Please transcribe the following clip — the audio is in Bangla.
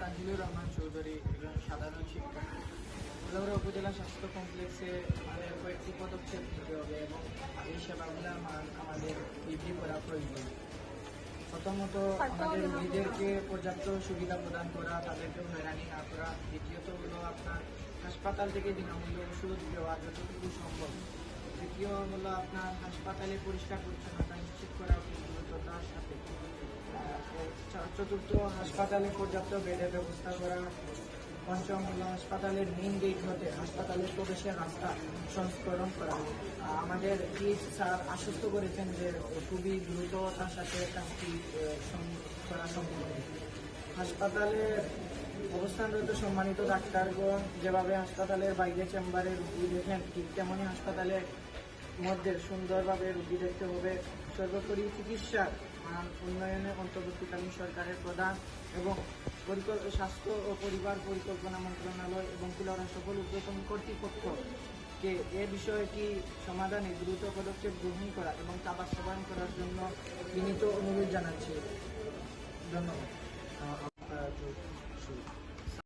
জামিলুর রহমান চৌধুরী একজন সাধারণ শিক্ষক। উল্লাউড়া উপজেলা স্বাস্থ্য কমপ্লেক্সে আমাদের কয়েকটি পদক্ষেপ নিতে হবে এবং এই সেবাগুলোর মান আমাদের বৃদ্ধি করা প্রয়োজন। প্রথমত আমাদের রোগীদেরকে পর্যাপ্ত সুবিধা প্রদান করা তাদেরকে হয়রানি না করা। দ্বিতীয়ত হলো আপনার হাসপাতাল থেকে বিনামূল্যে ওষুধ দেওয়া যতটুকু সম্ভব। তৃতীয় হলো আপনার হাসপাতালে পরিষ্কার পরিচ্ছন্নতা চতুর্থ হাসপাতালে পর্যাপ্ত বেডের ব্যবস্থা করা, পঞ্চম হাসপাতালের মেইন গেট হতে হাসপাতালের প্রবেশের রাস্তা সংস্করণ করা। আমাদের পিএইচ স্যার আশ্বস্ত করেছেন যে খুবই দ্রুততার সাথে কাজটি করা সম্ভব। হাসপাতালে অবস্থানরত সম্মানিত ডাক্তারগণ যেভাবে হাসপাতালের বাইরে চেম্বারে রুগী দেখেন, ঠিক তেমনই হাসপাতালের মধ্যে সুন্দরভাবে রুগী দেখতে হবে। সর্বোপরি চিকিৎসার মান উন্নয়নে অন্তর্বর্তীকালীন সরকারের প্রধান এবং স্বাস্থ্য ও পরিবার পরিকল্পনা মন্ত্রণালয় এবং কুলারা সকল উদ্যতন কর্তৃপক্ষকে এ বিষয়টি সমাধানে দ্রুত পদক্ষেপ গ্রহণ করা এবং তা বাস্তবায়ন করার জন্য বিনীত অনুরোধ জানাচ্ছি। ধন্যবাদ।